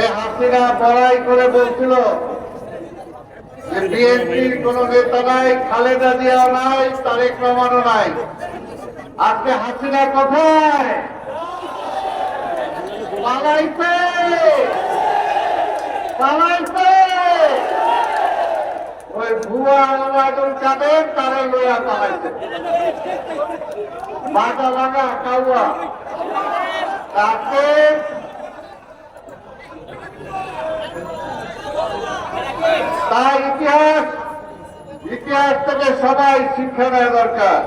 এই হাসিনা বড়াই করে বলছিল যে বিএনপির কোন নেতা নাই, খালেদা জিয়াও নাই, তারেক রহমানও নাই। আজকে হাসিনা কোথায়? পালাইছে। পালাইছে। ওই ভুয়া ওবায়দুল কাদের? তারে লইয়া পালাইছে। মাথা লাগা কাউয়া। তাকে তার ইতিহাস ইতিহাস থেকে সবাই শিক্ষা নেওয়া দরকার।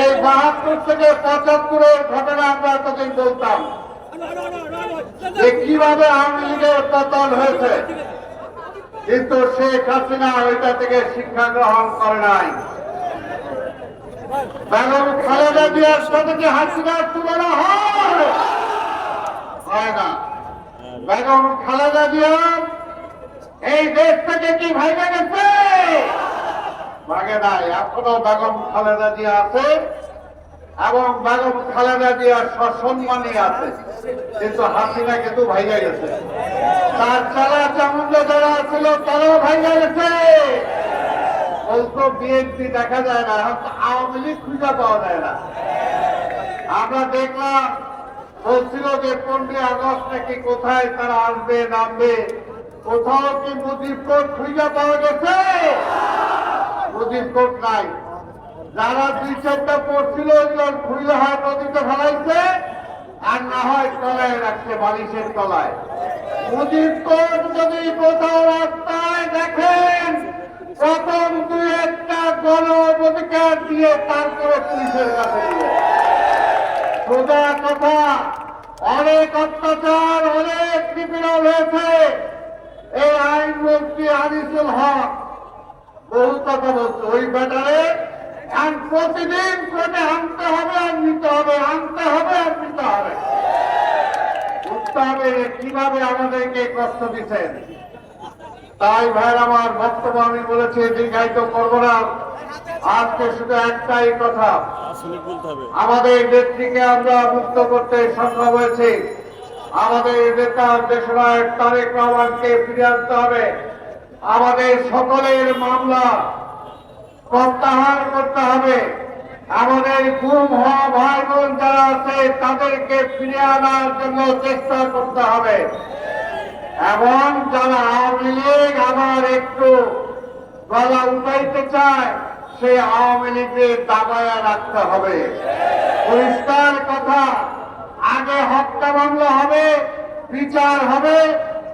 এই বাহাত্তর থেকে পঁচাত্তরের ঘটনা আমরা এতদিন বলতাম যে কীভাবে আওয়ামী লীগের পতন হয়েছে। কিন্তু শেখ হাসিনা ওইটা থেকে শিক্ষা গ্রহণ করে নাই। বেগম খালেদা জিয়ার সাথে হাসিনার তুলনা হয় না। বেগম খালেদা জিয়া, এই দেশ থেকে কি ভাইবে গেছে? ভাগে নাই, এখনও বেগম খালেদা জিয়া আছে এবং বেগম খালেদা জিয়া সসম্মানী আছে। কিন্তু হাসিনা কিন্তু ভাইয়া গেছে তার চালা চামুন্ড যারা ছিল, তারাও ভাইয়া গেছে বলতো বিএনপি দেখা যায় না আওয়ামী লীগ খুঁজে পাওয়া যায় না। আমরা দেখলাম বলছিল যে পনেরোই আগস্ট নাকি কোথায় তারা আসবে, নামবে? কোথাও কি মুজিব কোর্ট খুঁজে পাওয়া গেছে? মুজিব কোর্ট নাই। যারা দুই চারটা পড়ছিল ওইগুলো খুঁজে হয় নদীতে ফেলাইছে, আর না হয় তলায় রাখছে, বালিশের তলায়। মুজিব কোর্ট যদি কোথাও রাস্তায় দেখেন, প্রথম দুই একটা গণ অধিকার দিয়ে তারপরে পুলিশের কাছে দিয়ে সোজা কথা অনেক অত্যাচার, অনেক নিপীড়ন হয়েছে। এই আইনমন্ত্রী আনিসুল হক বহু কথা বলছে ওই ব্যাটারে আর প্রতিদিন কোর্টে আনতে হবে, আর নিতে হবে, আনতে হবে, আর নিতে হবে। যে কীভাবে আমাদেরকে কষ্ট দিচ্ছেন? তাই ভাইয়ের আমার বক্তব্য আমি বলেছি, দীর্ঘায়িত করব না। আজকে শুধু একটাই কথা। আমাদের নেত্রীকে আমরা মুক্ত করতে সক্ষম হয়েছি। আমাদের নেতা দেশনায়ক তারেক রহমানকে ফিরে আনতে হবে। আমাদের সকলের মামলা প্রত্যাহার করতে হবে। আমাদের গুম হওয়া ভাই বোন যারা আছে তাদেরকে ফিরে আনার জন্য চেষ্টা করতে হবে। এবং যারা আওয়ামী লীগ আবার একটু গলা উঠাইতে চায় সেই আওয়ামী লীগের দাবায়া রাখতে হবে। পরিষ্কার কথা, আগে হত্যা মামলা হবে, বিচার হবে,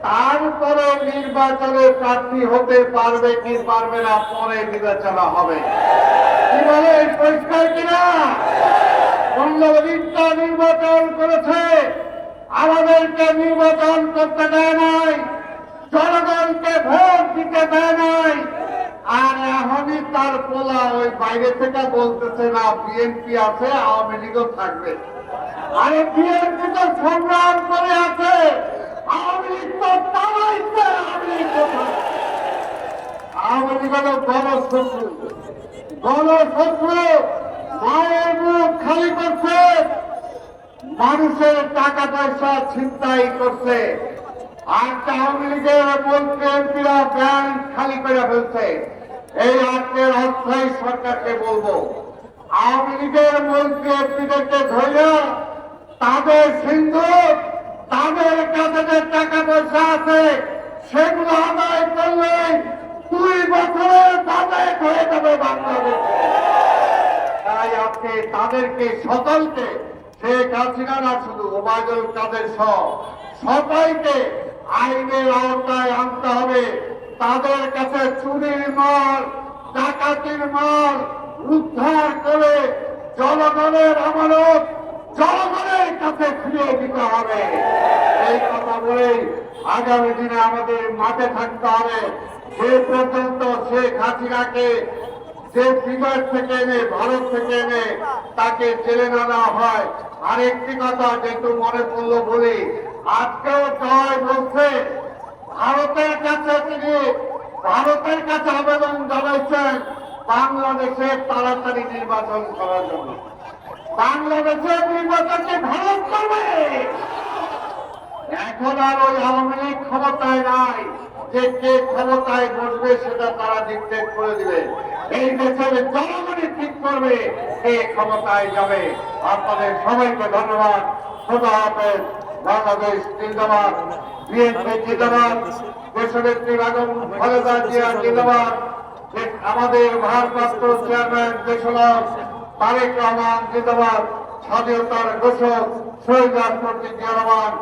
তারপরে নির্বাচনে প্রার্থী হতে পারবে কি পারবে না, পরে বিবেচনা হবে। কি বলে, পরিষ্কার কিনা অন্যদিকটা নির্বাচন করেছে, আমাদেরকে নির্বাচন করতে দেয় নাই, জনগণকে ভোট দিতে দেয় নাই আর এখনই তার পোলা ওই বাইরে থেকে বলতেছে না বিএনপি আছে, আওয়ামী লীগও থাকবে। আরে বিএনপি তো সংগ্রাম করে আছে। আওয়ামী লীগ তো তালাইছে আওয়ামী লীগ হলো গণশত্রু। গণশত্রু মায়ের মুখ খালি করছে। মানুষের টাকা পয়সা ছিনতাই করছে। আর আওয়ামী লীগের মন্ত্রী এমপিরা ব্যাংক খালি করে ফেলছে। এই আজকের অস্থায়ী সরকারকে বলব, আওয়ামী লীগের মন্ত্রী এমপিদেরকে ধরে তাদের সিন্ধু, তাদের কাছে যে টাকা পয়সা আছে, সেগুলো আদায় করলে দুই বছরের বাজেট হয়ে যাবে বাংলাদেশ। তাই আজকে তাদেরকে, সকলকে, শেখ হাসিনা না শুধু ওবায়দুল কাদের সহ, সবাইকে আইনের আওতায় আনতে হবে। তাদের কাছে চুরির মাল ডাকাতির মাল উদ্ধার করে জনগণের আমানত জনগণের কাছে ফিরিয়ে দিতে হবে। এই কথা বলেই আগামী দিনে আমাদের মাঠে থাকতে হবে। সে পর্যন্ত শেখ হাসিনাকে যে বিদেশ থেকে এনে, ভারত থেকে এনে তাকে জেলে আনা হয়, আরেকটি কথা যেহেতু মনে পড়ল বলি, আজকেও জয় বলছে, ভারতের কাছে তিনি কাছে আবেদন জানাইছেন, বাংলাদেশে তাড়াতাড়ি নির্বাচন করার জন্য। বাংলাদেশের নির্বাচনকে ভারত করবে। এখন আর ওই আওয়ামী লীগ ক্ষমতায় নাই। যে কে ক্ষমতায় বসবে সেটা তারা ডিকটেট করে দিবে। এই দেশের জনগণই ঠিক করবে কে ক্ষমতায় যাবে। আপনাদের সবাইকে ধন্যবাদ। খোদা হাফেজ। বাংলাদেশ জিন্দাবাদ। বিএনপি জিন্দাবাদ দেশনেত্রী বেগম খালেদা জিয়া জিন্দাবাদ। আমাদের ভারপ্রাপ্ত চেয়ারম্যান দেশনাথ তারেক রহমান জিন্দাবাদ। স্বাধীনতার ঘোষক শহীদ রাষ্ট্রপতি জিয়া